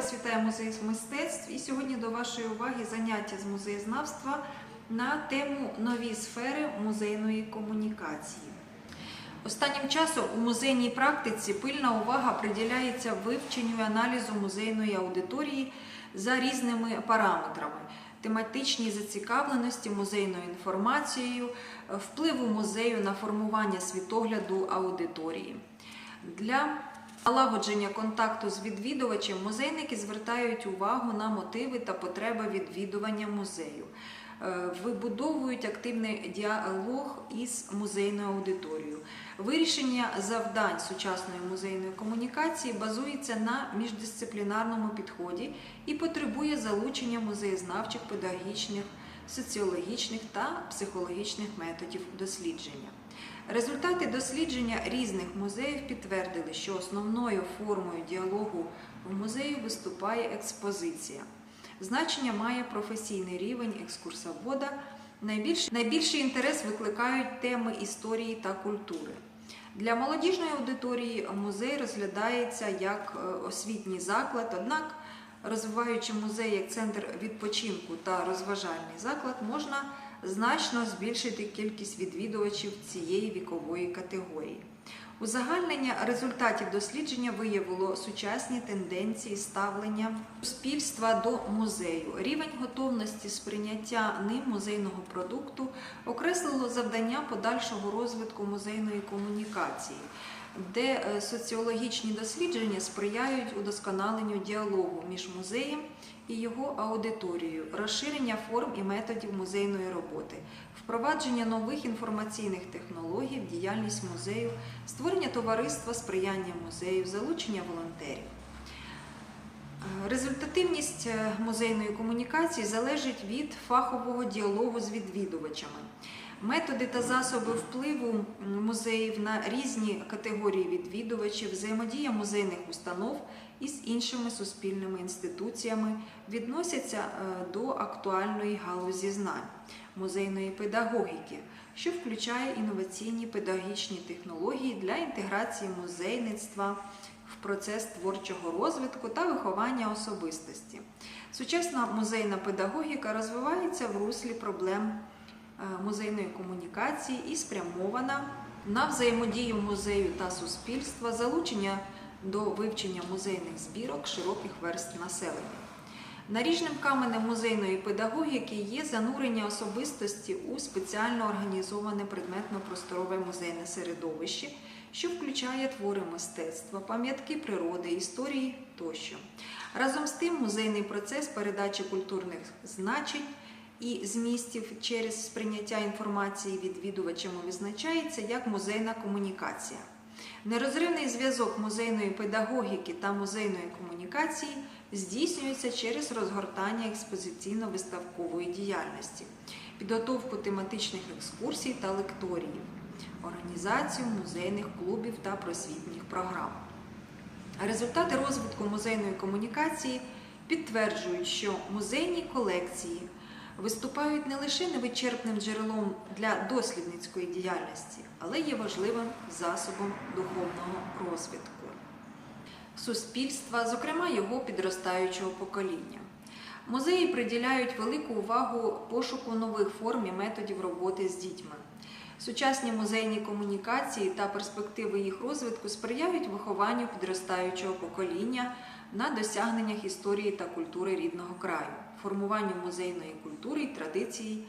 вас вітає музей мистецтв і сьогодні до вашої уваги заняття з музеєзнавства на тему нові сфери музейної комунікації. Останнім часом у музейній практиці пильна увага приділяється вивченню і аналізу музейної аудиторії за різними параметрами. Тематичній зацікавленості музейною інформацією, впливу музею на формування світогляду аудиторії. Для налагодження контакту з відвідувачем музейники звертають увагу на мотиви та потреби відвідування музею, Е, вибудовують активний діалог із музейною аудиторією. Вирішення завдань сучасної музейної комунікації базується на міждисциплінарному підході і потребує залучення музеєзнавчих, педагогічних, соціологічних та психологічних методів дослідження. Результати дослідження різних музеїв підтвердили, що основною формою діалогу в музеї виступає експозиція. Значення має професійний рівень екскурсовода. Найбільший, найбільший інтерес викликають теми історії та культури. Для молодіжної аудиторії музей розглядається як е, освітній заклад, однак, розвиваючи музей як центр відпочинку та розважальний заклад, можна значно збільшити кількість відвідувачів цієї вікової категорії. Узагальнення результатів дослідження виявило сучасні тенденції ставлення суспільства до музею. Рівень готовності сприйняття ним музейного продукту окреслило завдання подальшого розвитку музейної комунікації, де е, соціологічні дослідження сприяють удосконаленню діалогу між музеєм і його аудиторією, розширення форм і методів музейної роботи, впровадження нових інформаційних технологій в діяльність музею, створення товариства сприяння музею, залучення волонтерів. Результативність е, музейної комунікації залежить від фахового діалогу з відвідувачами. Методи та засоби впливу музеїв на різні категорії відвідувачів, взаємодія музейних установ із іншими суспільними інституціями відносяться е, до актуальної галузі знань музейної педагогіки, що включає інноваційні педагогічні технології для інтеграції музейництва в процес творчого розвитку та виховання особистості. Сучасна музейна педагогіка розвивається в руслі проблем е, музейної комунікації і спрямована на взаємодію музею та суспільства, залучення до вивчення музейних збірок широких верств населення. Наріжним каменем музейної педагогіки є занурення особистості у спеціально організоване предметно-просторове музейне середовище, що включає твори мистецтва, пам'ятки природи, історії тощо. Разом з тим, музейний процес передачі культурних значень і змістів через сприйняття інформації відвідувачами визначається як музейна комунікація. Нерозривний зв'язок музейної педагогіки та музейної комунікації здійснюється через розгортання експозиційно-виставкової діяльності, підготовку тематичних екскурсій та лекторіїв, організацію музейних клубів та просвітніх програм. Результати розвитку музейної комунікації підтверджують, що музейні колекції виступають не лише невичерпним джерелом для дослідницької діяльності, але є важливим засобом духовного розвитку суспільства, зокрема його підростаючого покоління. Музеї приділяють велику увагу пошуку нових форм і методів роботи з дітьми. Сучасні музейні комунікації та перспективи їх розвитку сприяють вихованню підростаючого покоління на досягненнях історії та культури рідного краю, формуванню музейної культури і традиції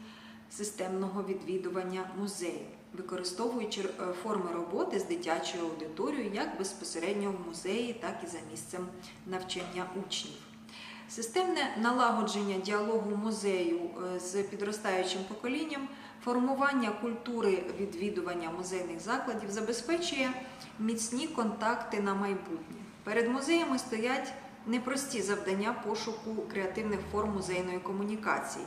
системного відвідування музею, використовуючи е, форми роботи з дитячою аудиторією як безпосередньо в музеї, так і за місцем навчання учнів. Системне налагодження діалогу музею е, з підростаючим поколінням, формування культури відвідування музейних закладів забезпечує міцні контакти на майбутнє. Перед музеями стоять непрості завдання пошуку креативних форм музейної комунікації.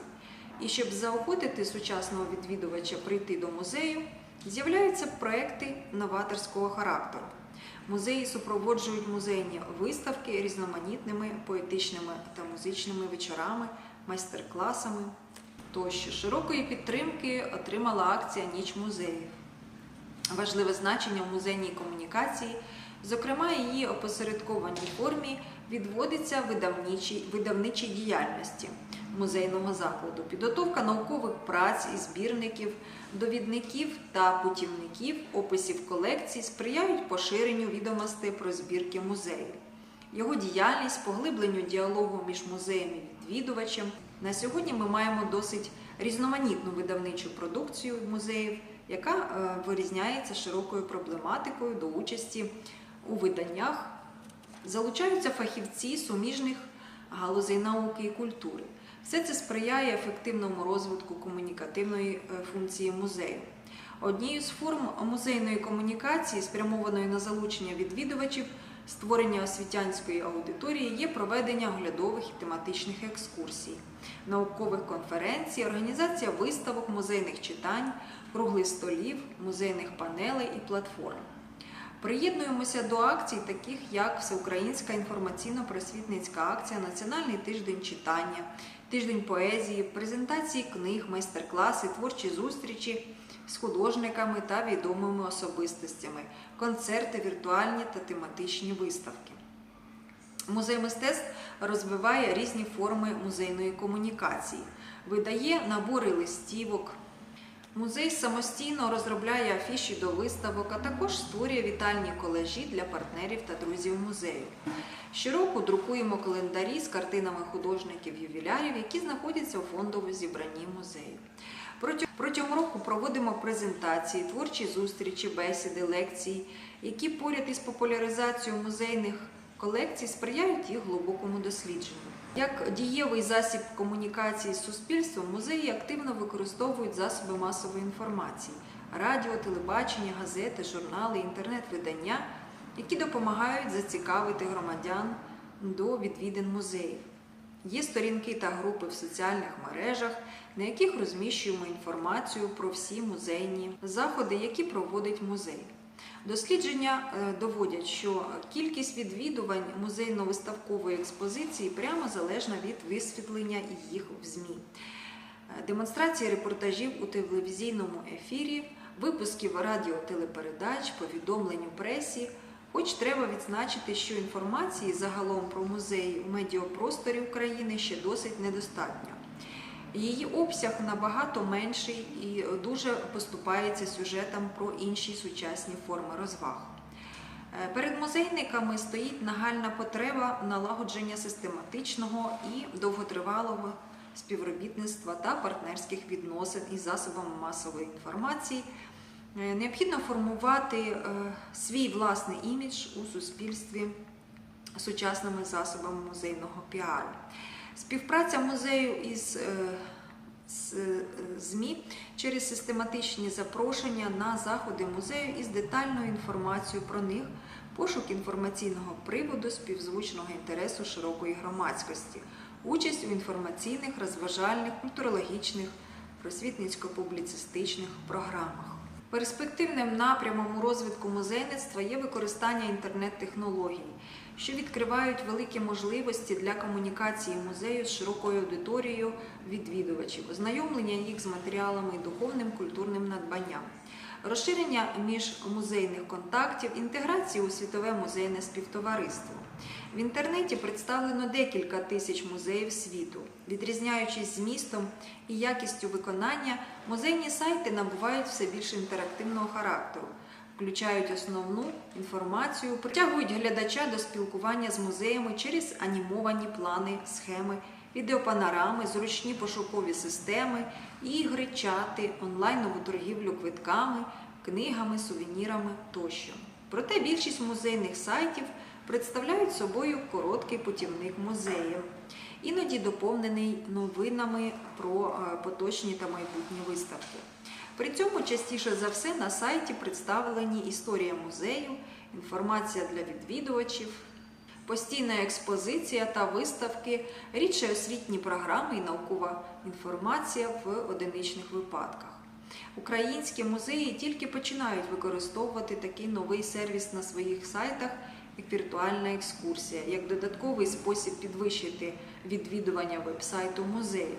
І щоб заохотити сучасного відвідувача прийти до музею, з'являються проекти новаторського характеру. Музеї супроводжують музейні виставки різноманітними поетичними та музичними вечорами, майстер-класами тощо. Широкої підтримки отримала акція Ніч музеїв. Важливе значення в музейній комунікації, зокрема її опосередкованій формі, відводиться видавничій, видавничій діяльності музейного закладу, підготовка наукових праць і збірників, довідників та путівників, описів колекцій сприяють поширенню відомостей про збірки музею. Його діяльність, поглибленню діалогу між музеєм і відвідувачем. На сьогодні ми маємо досить різноманітну видавничу продукцію музеїв, яка е, вирізняється широкою проблематикою до участі у виданнях. Залучаються фахівці суміжних галузей науки і культури. Все це сприяє ефективному розвитку комунікативної е, функції музею. Однією з форм музейної комунікації, спрямованої на залучення відвідувачів, створення освітянської аудиторії, є проведення оглядових і тематичних екскурсій, наукових конференцій, організація виставок, музейних читань, круглих столів, музейних панелей і платформ. Приєднуємося до акцій, таких як Всеукраїнська інформаційно-просвітницька акція, Національний тиждень читання, тиждень поезії, презентації книг, майстер-класи, творчі зустрічі з художниками та відомими особистостями, концерти, віртуальні та тематичні виставки. Музей мистецтв розвиває різні форми музейної комунікації, видає набори листівок. Музей самостійно розробляє афіші до виставок, а також створює вітальні колежі для партнерів та друзів музею. Щороку друкуємо календарі з картинами художників-ювілярів, які знаходяться у фондовому зібранні музею. Протягом року проводимо презентації, творчі зустрічі, бесіди, лекції, які поряд із популяризацією музейних колекцій сприяють їх глибокому дослідженню. Як дієвий засіб комунікації з суспільством, музеї активно використовують засоби масової інформації радіо, телебачення, газети, журнали, інтернет-видання, які допомагають зацікавити громадян до відвідин музеїв. Є сторінки та групи в соціальних мережах, на яких розміщуємо інформацію про всі музейні заходи, які проводить музей. Дослідження е, доводять, що кількість відвідувань музейно-виставкової експозиції прямо залежна від висвітлення їх в ЗМІ. Е, Демонстрації репортажів у телевізійному ефірі, випусків радіотелепередач, повідомлень у пресі. Хоч треба відзначити, що інформації загалом про музеї у медіапросторі України ще досить недостатньо. Її обсяг набагато менший і дуже поступається сюжетам про інші сучасні форми розваг. Е, Перед музейниками стоїть нагальна потреба налагодження систематичного і довготривалого співробітництва та партнерських відносин із засобами масової інформації. Е, Необхідно формувати е, свій власний імідж у суспільстві сучасними засобами музейного піару. Співпраця музею із е, е, ЗМІ через систематичні запрошення на заходи музею із детальною інформацією про них, пошук інформаційного приводу співзвучного інтересу широкої громадськості, участь у інформаційних, розважальних, культурологічних, просвітницько-публіцистичних програмах. Перспективним напрямом у розвитку музейництва є використання інтернет-технологій, що відкривають великі можливості для комунікації музею з широкою аудиторією відвідувачів, ознайомлення їх з матеріалами і духовним культурним надбанням, розширення міжмузейних контактів, інтеграції у світове музейне співтовариство. В інтернеті представлено декілька тисяч музеїв світу. Відрізняючись змістом і якістю виконання, музейні сайти набувають все більше інтерактивного характеру, включають основну інформацію, притягують глядача до спілкування з музеями через анімовані плани, схеми, відеопанорами, зручні пошукові системи, ігри, чати, онлайнову торгівлю квитками, книгами, сувенірами тощо. Проте більшість музейних сайтів представляють собою короткий путівник музею, іноді доповнений новинами про е, поточні та майбутні виставки. При цьому частіше за все на сайті представлені історія музею, інформація для відвідувачів, постійна експозиція та виставки, рідше освітні програми і наукова інформація в одиничних випадках. Українські музеї тільки починають використовувати такий новий сервіс на своїх сайтах, як віртуальна екскурсія, як додатковий спосіб підвищити відвідування веб-сайту музею,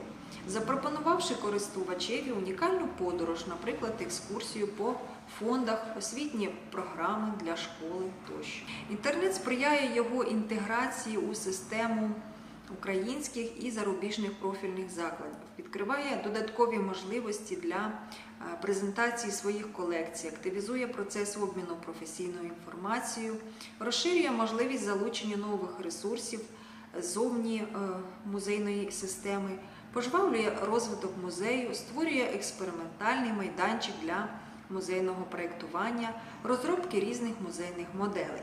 запропонувавши користувачеві унікальну подорож, наприклад, екскурсію по фондах, освітні програми для школи тощо. Інтернет сприяє його інтеграції у систему українських і зарубіжних профільних закладів, відкриває додаткові можливості для презентації своїх колекцій, активізує процес обміну професійною інформацією, розширює можливість залучення нових ресурсів зовні е, музейної системи, пожвавлює розвиток музею, створює експериментальний майданчик для музейного проєктування, розробки різних музейних моделей.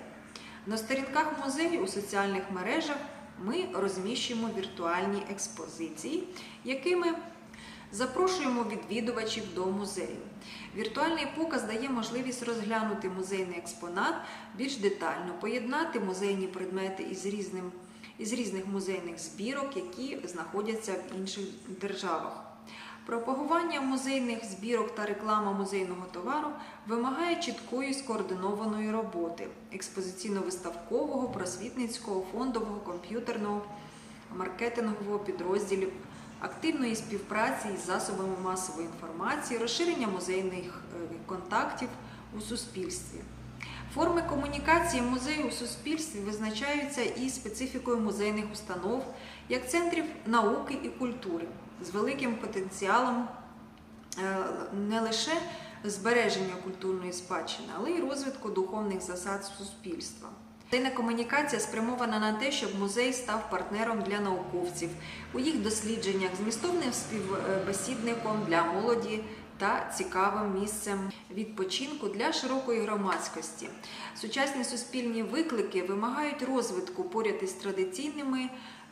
На сторінках музею у соціальних мережах ми розміщуємо віртуальні експозиції, якими запрошуємо відвідувачів до музею. Віртуальний показ дає можливість розглянути музейний експонат більш детально, поєднати музейні предмети із різним із різних музейних збірок, які знаходяться в інших державах. Пропагування музейних збірок та реклама музейного товару вимагає чіткої скоординованої роботи експозиційно-виставкового, просвітницького, фондового, комп'ютерного, маркетингового підрозділів, активної співпраці із засобами масової інформації, розширення музейних е, контактів у суспільстві. Форми комунікації музею у суспільстві визначаються і специфікою музейних установ як центрів науки і культури з великим потенціалом е, не лише збереження культурної спадщини, але й розвитку духовних засад суспільства. Музейна комунікація спрямована на те, щоб музей став партнером для науковців у їх дослідженнях, змістовним співбесідником для молоді та цікавим місцем відпочинку для широкої громадськості. Сучасні суспільні виклики вимагають розвитку поряд із традиційними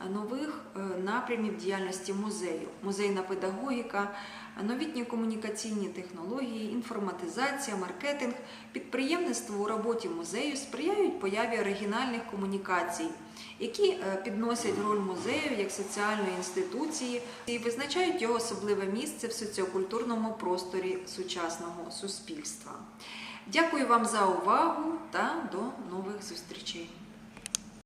нових е, напрямів діяльності музею, музейна педагогіка, новітні комунікаційні технології, інформатизація, маркетинг, підприємництво у роботі музею сприяють появі оригінальних комунікацій, які е, підносять роль музею як соціальної інституції і визначають його особливе місце в соціокультурному просторі сучасного суспільства. Дякую вам за увагу та до нових зустрічей.